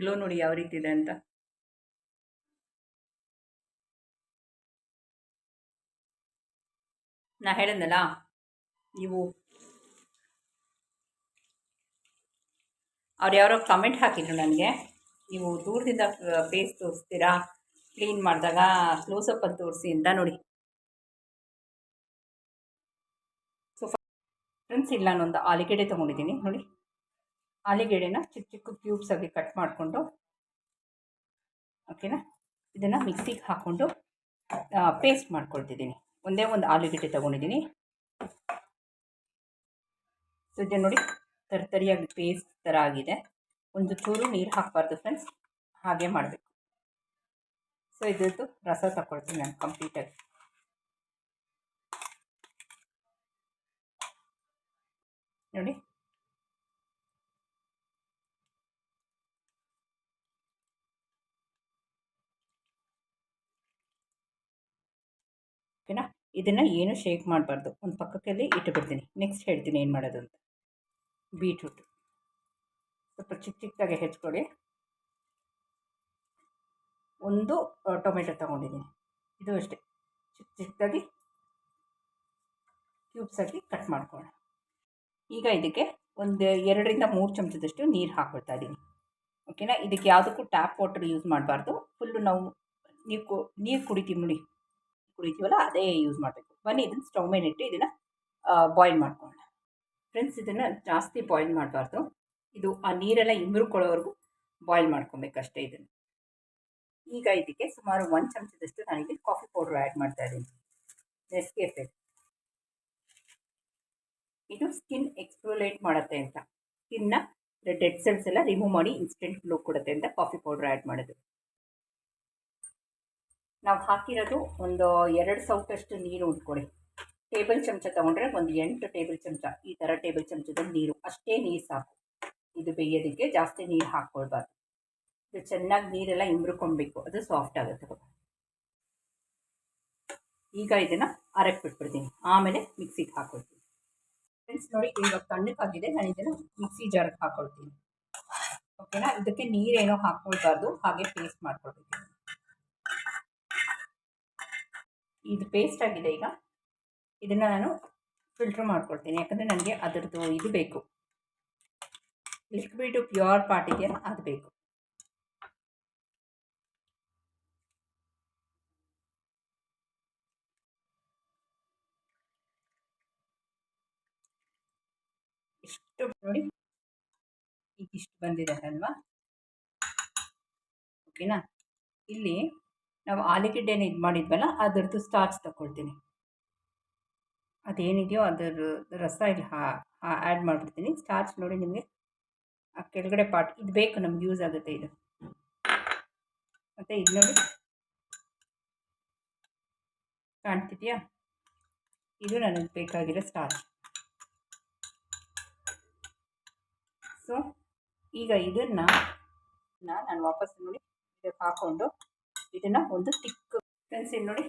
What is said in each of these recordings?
Glow ನೋಡಿ ಯಾವ ರೀತಿ ಇದೆ ಅಂತ. ನಾ ಹೇಳಿದ್ನಲ್ಲ, ನೀವು ಅವ್ರು ಯಾರೋ ಕಮೆಂಟ್ ಹಾಕಿದ್ರು ನನಗೆ, ನೀವು ದೂರದಿಂದ ಫೇಸ್ ತೋರಿಸ್ತೀರಾ? ಕ್ಲೀನ್ ಮಾಡಿದಾಗ ಕ್ಲೋಸಪ್ ಅಂತ ತೋರಿಸಿ ಅಂತ ನೋಡಿ. ಸೊ ಫ್ರೆಂಡ್ಸ್ ಇಲ್ಲ ನಾನೊಂದು ಆಲಿಗೆಡೆ ತೊಗೊಂಡಿದ್ದೀನಿ, ನೋಡಿ. ಆಲೂಗೆಡ್ಡೆನ ಚಿಕ್ಕ ಚಿಕ್ಕ ಕ್ಯೂಬ್ಸ್ ಆಗಿ ಕಟ್ ಮಾಡಿಕೊಂಡು, ಓಕೆನಾ? ಇದನ್ನು ಮಿಕ್ಸಿಗೆ ಹಾಕ್ಕೊಂಡು ಪೇಸ್ಟ್ ಮಾಡ್ಕೊಳ್ತಿದ್ದೀನಿ. ಒಂದೇ ಒಂದು ಆಲೂಗೆಡ್ಡೆ ತೊಗೊಂಡಿದ್ದೀನಿ. ಸೊ ಇದು ನೋಡಿ, ತರ್ತರಿಯಾಗಿ ಪೇಸ್ಟ್ ಥರ ಆಗಿದೆ. ಒಂದು ಚೂರು ನೀರು ಹಾಕಬಾರ್ದು ಫ್ರೆಂಡ್ಸ್. ಹಾಗೆ ಮಾಡಬೇಕು. ಸೊ ಇದ್ರದ್ದು ರಸ ತಗೊಳ್ತೀನಿ ನಾನು ಕಂಪ್ಲೀಟಾಗಿ ನೋಡಿ ಓಕೆನಾ? ಇದನ್ನು ಏನು ಶೇಕ್ ಮಾಡಬಾರ್ದು. ಒಂದು ಪಕ್ಕದಲ್ಲಿ ಇಟ್ಟುಬಿಡ್ತೀನಿ ನೆಕ್ಸ್ಟ್ ಹೇಳ್ತೀನಿ ಏನು ಮಾಡೋದು ಅಂತ. ಬೀಟ್ರೂಟ್ ಸ್ವಲ್ಪ ಚಿಕ್ಕ ಚಿಕ್ಕದಾಗಿ ಹೆಚ್ಕೊಡಿ. ಒಂದು ಟೊಮೆಟೊ ತೊಗೊಂಡಿದ್ದೀನಿ. ಇದು ಅಷ್ಟೇ. ಚಿಕ್ಕ ಚಿಕ್ಕದಾಗಿ ಕ್ಯೂಬ್ಸಾಗಿ ಕಟ್ ಮಾಡ್ಕೊಳ್ಳೋಣ. ಈಗ ಇದಕ್ಕೆ ಒಂದು ಎರಡರಿಂದ ಮೂರು ಚಮಚದಷ್ಟು ನೀರು ಹಾಕ್ಕೊಳ್ತಾ ಇದ್ದೀನಿ. ಓಕೆನಾ? ಇದಕ್ಕೆ ಯಾವುದಕ್ಕೂ ಟ್ಯಾಪ್ ವಾಟರ್ ಯೂಸ್ ಮಾಡಬಾರ್ದು. ಫುಲ್ಲು ನಾವು ನೀವು ನೀರು ಕುಡಿತೀವಿ ನೋಡಿ. ಕುಡಿತೀವಲ್ಲ, ಅದೇ ಯೂಸ್ ಮಾಡಬೇಕು. ಬನ್ನಿ ಇದನ್ನು ಸ್ಟವ್ ಮೇಲೆ ಇಟ್ಟು ಇದನ್ನು ಬಾಯ್ಲ್ ಮಾಡ್ಕೊಳ್ಳೋಣ. ಫ್ರೆಂಡ್ಸ್ ಇದನ್ನು ಜಾಸ್ತಿ ಬಾಯ್ಲ್ ಮಾಡಬಾರ್ದು. ಇದು ಆ ನೀರೆಲ್ಲ ಇಮ್ರುಕೊಳ್ಳೋವರೆಗೂ ಬಾಯ್ಲ್ ಮಾಡ್ಕೊಬೇಕಷ್ಟೇ ಇದನ್ನು. ಈಗ ಇದಕ್ಕೆ ಸುಮಾರು ಒಂದು ಚಮಚದಷ್ಟು ನಾನಿಲ್ಲಿ ಕಾಫಿ ಪೌಡ್ರ್ ಆ್ಯಡ್ ಮಾಡ್ತಾ ಇದ್ದೀನಿ. ನೆಸ್ಕೆಫೆ ಇದು ಸ್ಕಿನ್ ಎಕ್ಸ್ಪ್ಲೋಲೇಟ್ ಮಾಡುತ್ತೆ ಅಂತ. ಸ್ಕಿನ್ನ ಡೆಡ್ ಸೆಲ್ಸ್ ಎಲ್ಲ ರಿಮೂವ್ ಮಾಡಿ ಇನ್ಸ್ಟೆಂಟ್ ಗ್ಲೋ ಕೊಡುತ್ತೆ ಅಂತ ಕಾಫಿ ಪೌಡ್ರ್ ಆ್ಯಡ್ ಮಾಡೋದು ನಾವು ಹಾಕಿರೋದು ಒಂದು ಎರಡು ಸೌಟಷ್ಟು ನೀರು ಉಟ್ಕೊಳ್ಳಿ ಟೇಬಲ್ ಚಮಚ ತೊಗೊಂಡ್ರೆ ಒಂದು ಎಂಟು ಟೇಬಲ್ ಚಮಚ. ಈ ಥರ ಟೇಬಲ್ ಚಮಚದಲ್ಲಿ ನೀರು. ಅಷ್ಟೇ ನೀರು ಸಾಕು. ಇದು ಬೇಯೋದಕ್ಕೆ ಜಾಸ್ತಿ ನೀರು ಹಾಕ್ಕೊಳ್ಬಾರ್ದು ಇದು ಚೆನ್ನಾಗಿ ನೀರೆಲ್ಲ ಇಂಬ್ರುಕೊಳ್ಬೇಕು ಅದು ಸಾಫ್ಟ್ ಆಗುತ್ತೆ ಈಗ ಇದನ್ನು ಅರಕ್ಕೆ ಬಿಟ್ಬಿಡ್ತೀನಿ ಆಮೇಲೆ ಮಿಕ್ಸಿಗೆ ಹಾಕ್ಕೊಳ್ತೀನಿ ಫ್ರೆಂಡ್ಸ್ ನೋಡಿ, ಇವಾಗ ತಣ್ಣಕ್ಕಾಗಿದೆ ನಾನು ಇದನ್ನು ಮಿಕ್ಸಿ ಜಾರ್ಗೆ ಹಾಕ್ಕೊಳ್ತೀನಿ ಓಕೆನಾ ಇದಕ್ಕೆ ನೀರೇನೋ ಹಾಕ್ಕೊಳ್ಬಾರ್ದು. ಹಾಗೆ ಪೇಸ್ಟ್ ಮಾಡ್ಕೊಳ್ಬೇಕು. ಇದು ಪೇಸ್ಟ್ ಆಗಿದೆ ಈಗ. ಇದನ್ನು ನಾನು ಫಿಲ್ಟ್ರ್ ಮಾಡ್ಕೊಳ್ತೀನಿ. ಯಾಕಂದರೆ ನನಗೆ ಅದರದ್ದು ಇದು ಬೇಕು. ಲಿಕ್ವಿಡ್ ಪ್ಯೂರ್ ಪಾರ್ಟ್ ಇದೆಯಲ್ಲ ಅದು ಬೇಕು. ಇಷ್ಟು ನೋಡಿ. ಈಗ ಇಷ್ಟು ಬಂದಿದೆ ಅಲ್ವಾ? ಓಕೆನಾ ಇಲ್ಲಿ ನಾವು ಆಲೂಗೆಡ್ಡೆನ ಇದು ಮಾಡಿದ್ವಲ್ಲ, ಅದರದ್ದು ಸ್ಟಾರ್ಚ್ ತಗೊಳ್ತೀನಿ ಅದೇನಿದೆಯೋ ಅದರ ರಸ ಇಲ್ಲಿ ಆ್ಯಡ್ ಮಾಡಿಬಿಡ್ತೀನಿ. ಸ್ಟಾರ್ಚ್ ನೋಡಿ ನಿಮಗೆ ಆ ಕೆಳಗಡೆ ಪಾರ್ಟ್ ಇದು ಬೇಕು ನಮ್ಗೆ ಯೂಸ್ ಆಗುತ್ತೆ ಇದು. ಮತ್ತು ಇದು ನೋಡಿ. ಕಾಣ್ತಿದೆಯಾ? ಇದು ನನಗೆ ಬೇಕಾಗಿರೋ ಸ್ಟಾರ್ಚ್ ಸೊ ಈಗ ಇದನ್ನು ನಾನು ವಾಪಸ್ ನೋಡಿ ಇದಕ್ಕೆ ಹಾಕ್ಕೊಂಡು ಇದನ್ನು ಒಂದು ತಿಕ್ ಪೆನ್ಸಿಲ್ ನೋಡಿ.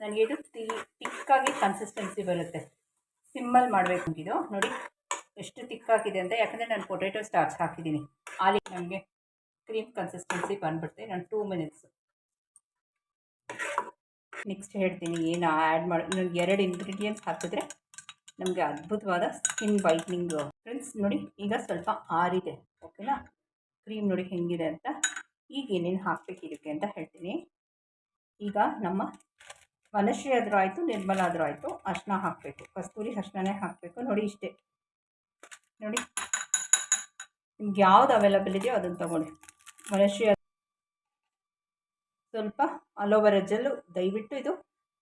ನನಗೆ ಇದು ತಿಕ್ಕಾಗಿ ಕನ್ಸಿಸ್ಟೆನ್ಸಿ ಬರುತ್ತೆ. ಸಿಮ್ಮಲ್ಲಿ ಮಾಡಬೇಕು ಇದು. ನೋಡಿ, ಎಷ್ಟು ತಿಕ್ಕಾಗಿದೆ ಅಂತ. ಯಾಕಂದರೆ ನಾನು ಪೊಟೆಟೊ ಸ್ಟಾರ್ಚ್ ಹಾಕಿದ್ದೀನಿ. ಆಲಿ ನನಗೆ ಕ್ರೀಮ್ ಕನ್ಸಿಸ್ಟೆನ್ಸಿ ಬಂದ್ಬಿಡುತ್ತೆ. ನಾನು ಟೂ ಮಿನಿಟ್ಸ್ ನೆಕ್ಸ್ಟ್ ಹೇಳ್ತೀನಿ. ಏನು ಆ್ಯಡ್ ಮಾಡಿ ನನಗೆ ಎರಡು ಇಂಗ್ರೀಡಿಯೆಂಟ್ಸ್ ಹಾಕಿದ್ರೆ ನಮಗೆ ಅದ್ಭುತವಾದ ಸ್ಕಿನ್ ವೈಟ್ನಿಂಗ್ ಫ್ರೆಂಡ್ಸ್ ನೋಡಿ, ಈಗ ಸ್ವಲ್ಪ ಆರಿದೆ. ಓಕೆನಾ ಕ್ರೀಮ್ ನೋಡಿ ಹೆಂಗಿದೆ ಅಂತ. ಈಗ ಏನೇನು ಹಾಕಬೇಕು ಇದಕ್ಕೆ ಅಂತ ಹೇಳ್ತೀನಿ. ಈಗ ನಮ್ಮ ವನಶ್ರೀ ಆದರೂ ಆಯಿತು, ನಿರ್ಮಲ ಆದರೂ ಆಯಿತು ಅರ್ಶನ ಹಾಕಬೇಕು. ಕಸ್ತೂರಿ ಅರ್ಶಿನನೇ ಹಾಕಬೇಕು. ನೋಡಿ ಇಷ್ಟೇ. ನೋಡಿ. ನಿಮ್ಗೆ ಯಾವ್ದು ಅವೈಲಬಲ್ ಇದೆಯೋ ಅದನ್ನು ತೊಗೊಳ್ಳಿ. ವನಶ್ರೀ ಸ್ವಲ್ಪ ಅಲೋವೆರಾ ಜೆಲ್ಲು ದಯವಿಟ್ಟು ಇದು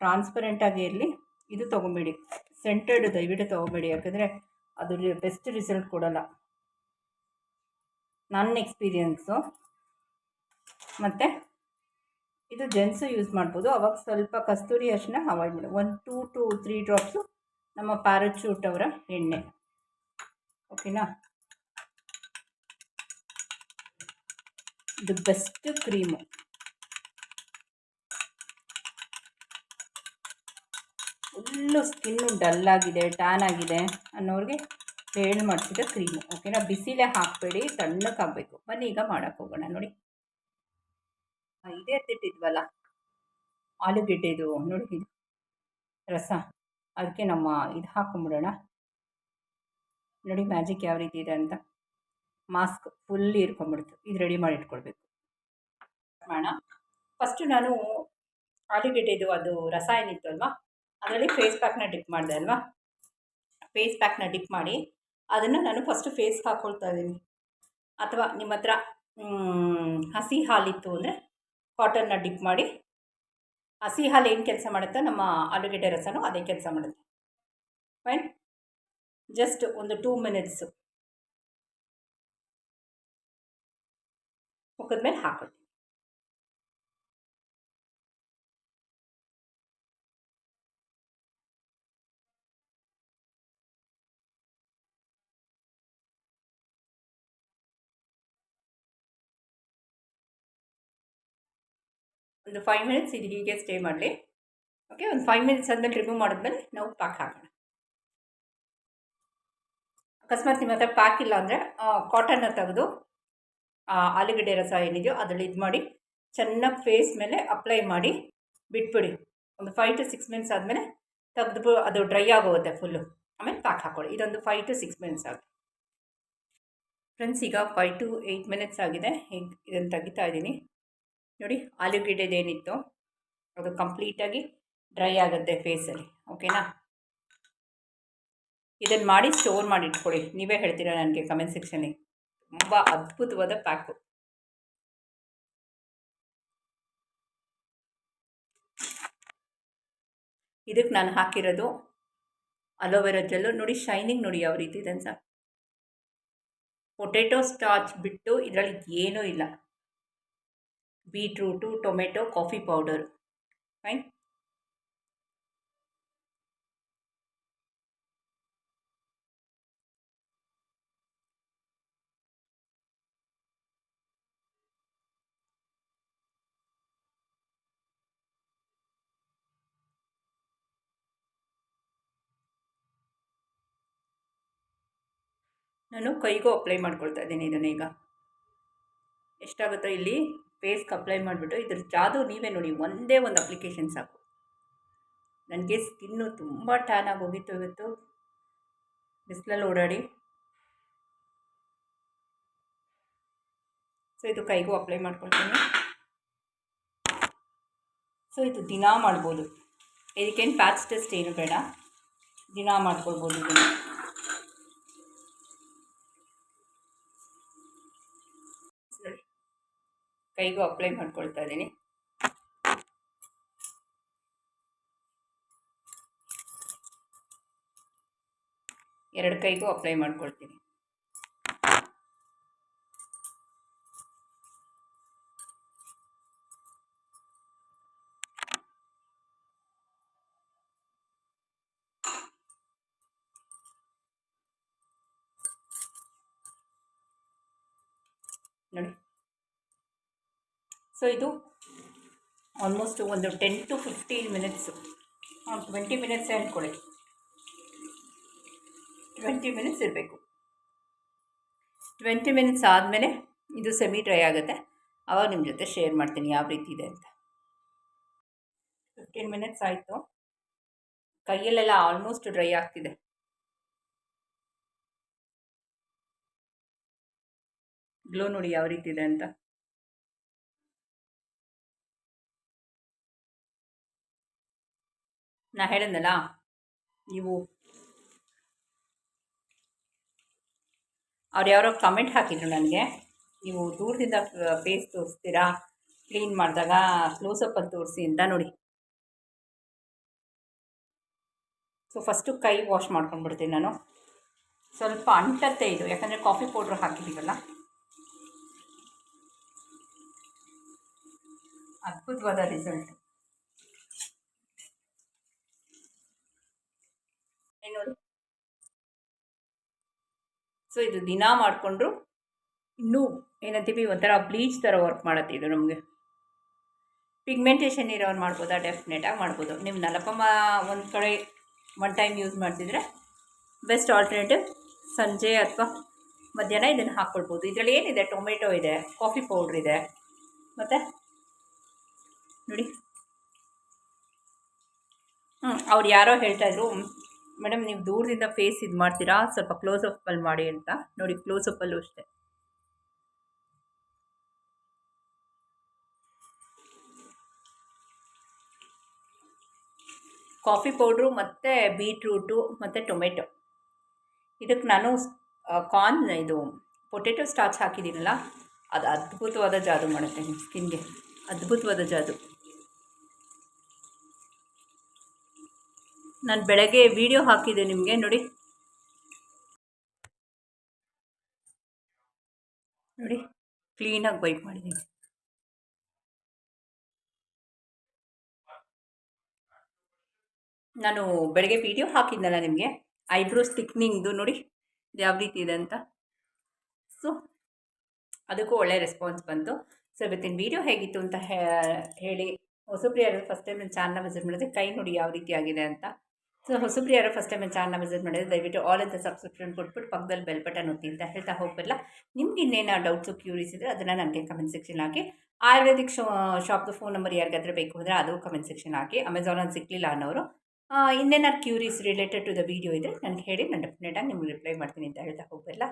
ಟ್ರಾನ್ಸ್ಪರೆಂಟಾಗಿ ಇರಲಿ. ಇದು ತಗೊಬೇಡಿ. ಸೆಂಟರ್ಡ್ ದಯವಿಟ್ಟು ತೊಗೊಬೇಡಿ. ಯಾಕಂದರೆ ಅದು ಬೆಸ್ಟ್ ರಿಸಲ್ಟ್ ಕೊಡೋಲ್ಲ. ನನ್ನ ಎಕ್ಸ್ಪೀರಿಯನ್ಸು ಮತ್ತು ಇದು ಜೆಂಟ್ಸು ಯೂಸ್ ಮಾಡ್ಬೋದು. ಅವಾಗ ಸ್ವಲ್ಪ ಕಸ್ತೂರಿ ಅರಿಶಿನ ಅವಾಯ್ಡ್ ಮಾಡಿ. ಒಂದು ಟೂ ಟು ತ್ರೀ ಡ್ರಾಪ್ಸು ನಮ್ಮ ಪ್ಯಾರಚೂಟ್ ಅವರ ಎಣ್ಣೆ. ಓಕೆನಾ ಇದು best cream full skin dull ಆಗಿದೆ ಟ್ಯಾನ್ ಆಗಿದೆ ಅನ್ನೋರಿಗೆ ಹೇಳಿ ಮಾಡಿಸಿದ ಕ್ರೀಮು ಓಕೆನಾ ಬಿಸಿಲೇ ಹಾಕಬೇಡಿ ತಣ್ಣಕ್ಕಾಗಬೇಕು ಬನ್ನಿ, ಈಗ ಮಾಡೋಕ್ಕೆ ಹೋಗೋಣ. ನೋಡಿ. ಇದೇ ಎತ್ತಿಟ್ಟಿದ್ವಲ್ಲ ಆಲೂಗೆಡ್ಡೆದು ನೋಡಿ. ರಸ. ಅದಕ್ಕೆ ನಮ್ಮ ಇದು ಹಾಕೊಂಬಿಡೋಣ. ನೋಡಿ ಮ್ಯಾಜಿಕ್ ಯಾವ ರೀತಿ ಇದೆ ಅಂತ. ಮಾಸ್ಕ್ ಫುಲ್ ಇರ್ಕೊಂಬಿಡ್ತು. ಇದು ರೆಡಿ ಮಾಡಿ ಇಟ್ಕೊಳ್ಬೇಕು. ಮಾಡೋಣ. ಫಸ್ಟು ನಾನು ಆಲೂಗಡ್ಡೆದು ಅದು ರಸ ಏನಿತ್ತು ಅಲ್ವಾ? ಅದರಲ್ಲಿ ಫೇಸ್ ಪ್ಯಾಕ್ನ ಡಿಪ್ ಮಾಡಿದೆ ಅಲ್ವಾ? ಫೇಸ್ ಪ್ಯಾಕ್ನ ಡಿಪ್ ಮಾಡಿ ಅದನ್ನು ನಾನು ಫಸ್ಟು ಫೇಸ್ಗೆ ಹಾಕ್ಕೊಳ್ತಾ ಇದ್ದೀನಿ. ಅಥವಾ ನಿಮ್ಮ ಹತ್ರ ಹಸಿ ಹಾಲಿತ್ತು ಅಂದರೆ ಕಾಟನ್ನ ಡಿಪ್ ಮಾಡಿ ಹಸಿ ಹಾಲು ಏನು ಕೆಲಸ ಮಾಡುತ್ತೋ? ನಮ್ಮ ಆಲೂಗೆಡ್ಡೆ ರಸನೂ ಅದೇ ಕೆಲಸ ಮಾಡುತ್ತೆ. ಫೈನ್ ಜಸ್ಟ್ ಒಂದು ಟೂ ಮಿನಿಟ್ಸು ಮುಖದ ಮೇಲೆ ಹಾಕೊಳ್ಳಿ. ಒಂದು ಫೈವ್ ಮಿನಿಟ್ಸ್ ಇದು ಹೀಗೆ ಸ್ಟೇ ಮಾಡಲಿ. ಓಕೆ ಒಂದು ಫೈವ್ ಮಿನಿಟ್ಸ್ ಆದಮೇಲೆ ರಿಮೂವ್ ಮಾಡಿದ್ಮೇಲೆ ನಾವು ಪ್ಯಾಕ್ ಹಾಕೋಣ. ಅಕಸ್ಮಾತ್ ನಿಮ್ಮ ಹತ್ರ ಪ್ಯಾಕ್ ಇಲ್ಲ ಅಂದರೆ ಕಾಟನ್ನ ತೆಗೆದು ಆಲೂಗಡ್ಡೆ ರಸ ಏನಿದೆಯೋ ಅದರಲ್ಲಿ ಇದು ಮಾಡಿ, ಚೆನ್ನಾಗಿ ಫೇಸ್ ಮೇಲೆ ಅಪ್ಲೈ ಮಾಡಿ ಬಿಟ್ಬಿಡಿ. ಒಂದು ಫೈವ್ ಟು ಸಿಕ್ಸ್ ಮಿನಿಟ್ಸ್ ಆದಮೇಲೆ ತೆಗೆದು ಅದು ಡ್ರೈ ಆಗೋಗುತ್ತೆ ಫುಲ್ಲು ಆಮೇಲೆ ಪ್ಯಾಕ್ ಹಾಕೊಳ್ಳಿ. ಇದೊಂದು ಫೈವ್ ಟು ಸಿಕ್ಸ್ ಮಿನಿಟ್ಸ್ ಆಗುತ್ತೆ. ಫ್ರೆಂಡ್ಸ್ ಈಗ ಫೈವ್ ಟು ಏಯ್ಟ್ ಮಿನಿಟ್ಸ್ ಆಗಿದೆ. ಈಗ ಇದನ್ನು ತೆಗಿತಾ ಇದ್ದೀನಿ? ನೋಡಿ ಆಲೂಗೆಡ್ಡೆದೇನಿತ್ತು ಅದು ಕಂಪ್ಲೀಟಾಗಿ ಡ್ರೈ ಆಗುತ್ತೆ ಫೇಸಲ್ಲಿ ಓಕೆನಾ ಇದನ್ನು ಮಾಡಿ ಸ್ಟೋರ್ ಮಾಡಿ ಇಟ್ಕೊಳ್ಳಿ. ನೀವೇ ಹೇಳ್ತೀರಾ ನನಗೆ ಕಮೆಂಟ್ ಸೆಕ್ಷನಲ್ಲಿ ತುಂಬ ಅದ್ಭುತವಾದ ಪ್ಯಾಕು ಇದಕ್ಕೆ ನಾನು ಹಾಕಿರೋದು ಅಲೋವೆರಾ ಜೆಲ್ಲು ನೋಡಿ ಶೈನಿಂಗ್ ನೋಡಿ ಯಾವ ರೀತಿ ಇದೆ ಅಂತ ಪೊಟೆಟೊ ಸ್ಟಾರ್ಚ್ ಬಿಟ್ಟು ಇದರಲ್ಲಿ ಏನೂ ಇಲ್ಲ. Beetroot tomato coffee powder fine ನಾನು ಕೈಗೂ ಅಪ್ಲೈ ಮಾಡ್ಕೊಳ್ತಾ ಇದ್ದೀನಿ ಇದನ್ನು ಈಗ. ಎಷ್ಟಾಗುತ್ತೋ ಇಲ್ಲಿ? ಫೇಸ್ಗೆ ಅಪ್ಲೈ ಮಾಡಿಬಿಟ್ಟು ಇದ್ರ ಜಾದು ನೀವೇ ನೋಡಿ, ಒಂದೇ ಒಂದು ಅಪ್ಲಿಕೇಶನ್ ಸಾಕು. ನನಗೆ ಸ್ಕಿನ್ನು ತುಂಬ ಟ್ಯಾನ್ ಆಗಿ ಹೋಗಿತ್ತು ಇವತ್ತು. ಬಿಸಿಲಲ್ಲಿ ಓಡಾಡಿ. ಸೊ ಇದು ಕೈಗೂ ಅಪ್ಲೈ ಮಾಡ್ಕೊಳ್ತೀನಿ. ಸೊ ಇದು ದಿನಾ ಮಾಡ್ಬೋದು. ಇದಕ್ಕೇನು ಪ್ಯಾಚ್ ಟೆಸ್ಟ್ ಏನು ಬೇಡ. ದಿನ ಮಾಡ್ಕೊಳ್ಬೋದು ಇದನ್ನು ನೋಡಿ ಕೈಗೂ ಅಪ್ಲೈ ಮಾಡ್ಕೊಳ್ತಾ ಇದ್ದೀನಿ. ಎರಡು ಕೈಗೂ ಅಪ್ಲೈ ಮಾಡ್ಕೊಳ್ತೀನಿ. ಸೊ ಇದು ಆಲ್ಮೋಸ್ಟ್ ಒಂದು ten to fifteen minutes twenty minutes ಅಂದ್ಕೊಳ್ಳಿ ಟ್ವೆಂಟಿ ಮಿನಿಟ್ಸ್ ಇರಬೇಕು. ಟ್ವೆಂಟಿ ಮಿನಿಟ್ಸ್ ಆದಮೇಲೆ ಇದು ಸೆಮಿ ಡ್ರೈ ಆಗುತ್ತೆ. ಆವಾಗ ನಿಮ್ಮ ಜೊತೆ ಶೇರ್ ಮಾಡ್ತೀನಿ ಯಾವ ರೀತಿ ಇದೆ ಅಂತ. ಫಿಫ್ಟೀನ್ ಮಿನಿಟ್ಸ್ ಆಯಿತು. ಕೈಯಲ್ಲೆಲ್ಲ ಆಲ್ಮೋಸ್ಟ್ ಡ್ರೈ ಆಗ್ತಿದೆ. ಗ್ಲೋ ನೋಡಿ ಯಾವ ರೀತಿ ಇದೆ ಅಂತ. ನಾ ಹೇಳಿದ್ನಲ್ಲ, ನೀವು ಅವ್ರು ಯಾರೋ ಕಮೆಂಟ್ ಹಾಕಿದ್ರು ನನಗೆ, ನೀವು ದೂರದಿಂದ ಫೇಸ್ ತೋರಿಸ್ತೀರಾ? ಕ್ಲೀನ್ ಮಾಡಿದಾಗ ಕ್ಲೋಸಪ್ ಅಲ್ಲಿ ತೋರಿಸಿ ಅಂತ ನೋಡಿ. ಸೊ ಫಸ್ಟು ಕೈ ವಾಶ್ ಮಾಡ್ಕೊಂಡ್ಬಿಡ್ತೀನಿ ನಾನು. ಸ್ವಲ್ಪ ಅಂಟತ್ತೆ ಇದು, ಯಾಕಂದರೆ ಕಾಫಿ ಪೌಡ್ರ್ ಹಾಕಿದ್ದೀವಲ್ಲ ಅದ್ಭುತವಾದ ರಿಸಲ್ಟ್ ಏನು ಸೊ ಇದು ದಿನ ಮಾಡಿಕೊಂಡ್ರು ಇನ್ನೂ ಏನಂತೀವಿ, ಒಂಥರ ಬ್ಲೀಚ್ ಥರ ವರ್ಕ್ ಮಾಡುತ್ತೆ ಇದು ನಮಗೆ. ಪಿಗ್ಮೆಂಟೇಷನ್ ಇರೋರು ಮಾಡ್ಬೋದಾ? ಡೆಫಿನೆಟಾಗಿ ಮಾಡ್ಬೋದು. ನಿಮ್ಮ ನಲಪಮ್ಮ ಒಂದು ಕಡೆ ಒನ್ ಟೈಮ್ ಯೂಸ್ ಮಾಡ್ತಿದ್ರೆ ಬೆಸ್ಟ್ ಆಲ್ಟರ್ನೇಟಿವ್ ಸಂಜೆ ಅಥವಾ ಮಧ್ಯಾಹ್ನ ಇದನ್ನು ಹಾಕ್ಕೊಳ್ಬೋದು ಇದರಲ್ಲಿ ಏನಿದೆ? ಟೊಮೆಟೊ ಇದೆ ಕಾಫಿ ಪೌಡ್ರ್ ಇದೆ, ಮತ್ತು ನೋಡಿ. ಹ್ಞೂ ಅವ್ರು ಯಾರೋ ಹೇಳ್ತಾ ಇದ್ರು ಮೇಡಮ್ ನೀವು ದೂರದಿಂದ ಫೇಸ್ ಇದು ಮಾಡ್ತೀರಾ? ಸ್ವಲ್ಪ ಕ್ಲೋಸ್ ಅಪ್ಪಲ್ಲಿ ಮಾಡಿ ಅಂತ. ನೋಡಿ ಕ್ಲೋಸ್ ಅಪ್ಪಲ್ಲೂ ಅಷ್ಟೇ. ಕಾಫಿ ಪೌಡ್ರು ಮತ್ತು ಬೀಟ್ರೂಟು ಮತ್ತು ಟೊಮೆಟೊ ಇದಕ್ಕೆ ನಾನು ಕಾರ್ನ್ ಇದು ಪೊಟೆಟೊ ಸ್ಟಾರ್ಚ್ ಹಾಕಿದ್ದೀನಲ್ಲ, ಅದು ಅದ್ಭುತವಾದ ಜಾದು ಮಾಡುತ್ತೆ ನಿಮ್ಮ ಸ್ಕಿನ್ಗೆ ಅದ್ಭುತವಾದ ಜಾದು. ನಾನು ಬೆಳಗ್ಗೆ ವಿಡಿಯೋ ಹಾಕಿದೆ ನಿಮಗೆ, ನೋಡಿ. ನೋಡಿ ಕ್ಲೀನಾಗಿ ಬೈಕ್ ಮಾಡಿದ್ದೀನಿ. ನಾನು ಬೆಳಗ್ಗೆ ವಿಡಿಯೋ ಹಾಕಿದ್ನಲ್ಲ ನಿಮಗೆ ಐಬ್ರೋಸ್ ಥಿಕ್ನಿಂಗ್ದು ನೋಡಿ ಯಾವ ರೀತಿ ಇದೆ ಅಂತ. ಸೊ ಅದಕ್ಕೂ ಒಳ್ಳೆ ರೆಸ್ಪಾನ್ಸ್ ಬಂತು. ಸೊ ಇವತ್ತಿನ ವೀಡಿಯೋ ಹೇಗಿತ್ತು ಅಂತ ಹೇಳಿ. ಹೊಸಬ್ರು ಫಸ್ಟ್ ಟೈಮ್ ನನ್ನ ಚಾನಲ್ನ ವಿಸಿಟ್ ಮಾಡಿದ್ರೆ ಕೈ ನೋಡಿ ಯಾವ ರೀತಿ ಆಗಿದೆ ಅಂತ. ಸೊ ಹೊಸಬ್ರು ಫಸ್ಟ್ ಟೈಮ್ ಚಾನಲ್ನ ವಿಸಿಟ್ ಮಾಡಿದ್ರೆ ದಯವಿಟ್ಟು ಆಲ್ ಅಂತ ಸಬ್ಸ್ಕ್ರಿಪ್ಷನ್ ಕೊಟ್ಬಿಟ್ಟು ಪಕ್ಕದಲ್ಲಿ ಬೆಲ್ ಬಟನ್ ಒತ್ತಿ ಅಂತ ಹೇಳ್ತಾ ಹೋಗಬಲ್ಲ ನಿಮ್ಗೆ ಇನ್ನೇನು ಡೌಟ್ಸು ಕ್ಯೂರೀಸ್ ಇದ್ದರೆ ಅದನ್ನು ನನಗೆ ಕಮೆಂಟ್ ಸೆಕ್ಷನ್ ಹಾಕಿ. ಆಯುರ್ವೇದಿಕ್ ಶಾಪ್ದು ಫೋನ್ ನಂಬರ್ ಯಾರಿಗಾದ್ರೆ ಬೇಕು ಅಂದರೆ ಅದು ಕಮೆಂಟ್ ಸೆಕ್ಷನ್ ಹಾಕಿ. ಅಮೆಝಾನಲ್ಲಿ ಸಿಕ್ಕಲಿಲ್ಲ ಅನ್ನೋರು. ಇನ್ನೇನಾದ್ರು queries related to the video ಇದ್ದರೆ ನನಗೆ ಹೇಳಿ ನಾನು ಡೆಫಿನೆಟಾಗಿ ನಿಮ್ಗೆ ರಿಪ್ಲೈ ಮಾಡ್ತೀನಿ ಅಂತ ಹೇಳ್ತಾ ಹೋಗಬಲ್ಲ